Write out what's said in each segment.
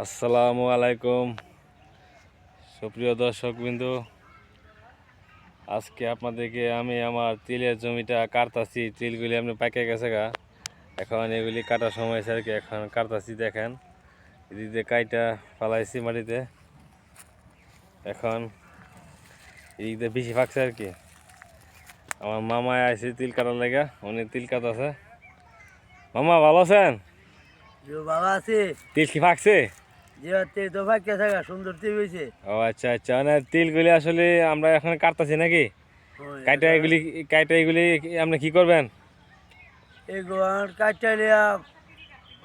আসসালামু আলাইকুম। সুপ্রিয় দর্শক বিন্দু আজকে আপনাদেরকে আমি আমার তিলের জমিটা কাটতাছি। তিলগুলি আপনি পাকে গেছে গা। এখন এগুলি কাটার সময় আর কি, এখন কাটতাছি দেখেন। এদিকে কাইটা ফালাইছি মাটিতে। এখন এদিক বেশি ফাঁকছে আর কি। আমার মামায় আইসি তিল কাটার লেগে, উনি তিল কাটাছে মামা, ভালো আছেন? বাবা আছে। তিল কি ফাঁকছে? হচ্ছে তো ভাগ্য থাকা সুন্দর তীর হয়েছে ও আচ্ছা আচ্ছা মানে তিলগুলি আসলে আমরা এখন কাটতাছি নাকি? কাইটা এগুলি কাইটা এগুলি আপনি কি করবেন? এগুলো কাটটা লিয়া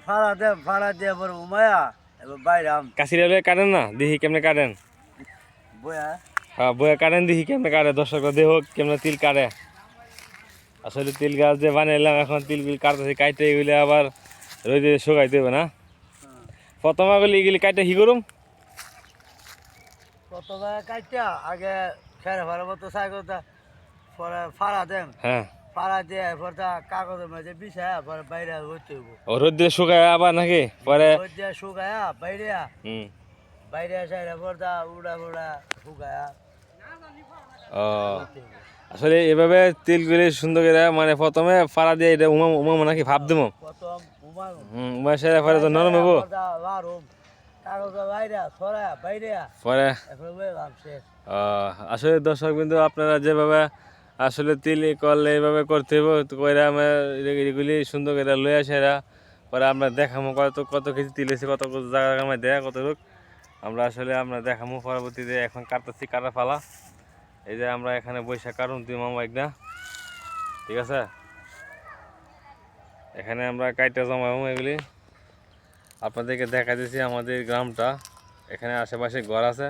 ফাড়া দে ফাড়া দিয়ে পরে উমায়া এবার বাইরে আম। কাশিরা লয়ে কাটেন না? দেখি কেমনে কাটেন? বয়া? হ্যাঁ বয়ে কাটেন দেখি কেমনে কাটে? দর্শকরা দেহ কেমনে তিল কাটে? আসলে তিল গাছ যে বানাইলাম এখন তিলগুলি কাটতেছি কাইটে এগুলি আবার রোদে শুকাই দেবে না? প্রথমাগুলি এগুলি কাইটে কি করুম? ভাই কাটটা আগে খেরে ফাড়া মতো সাইকেলটা পরে ফাড়া দেন। হ্যাঁ। ফাড়া দিয়ে এরপর তা কাগজের মাঝে বিছায় পরে বাইরে হইতে হইব। ও রোদে শুকায় আবার নাকি? পরে দিয়ে শুকায়া বাইরে হুম। বাইরে আসে এরপর তা উড়া উড়া শুকায়া ও। আসলে এভাবে তিলগুলি সুন্দর করে মানে প্রথমে ফাড়া দিয়ে এটা উমা উমা নাকি ভাব দেবো প্রথম হুম পরে তো নরম হব পরে আসলে দর্শক বিন্দু আপনারা যেভাবে আসলে তিল কল এইভাবে করতে আমরা এগুলি সুন্দর করে লয়ে আসে এরা। পরে আমরা দেখামো কত কত কেজি তিল এসে কত কত জায়গা জায়গায় দেয় কত লোক। আমরা আসলে আমরা দেখামো পরবর্তীতে এখন কাটতেছি কাটা ফালা এই যে আমরা এখানে বৈশাখ কাটুন তুই মামা একটা ঠিক আছে? এখানে আমরা কাইটা জমাবো এগুলি। আপনাদেরকে দেখা দিয়েছি আমাদের গ্রামটা। এখানে আশেপাশে ঘর আছে।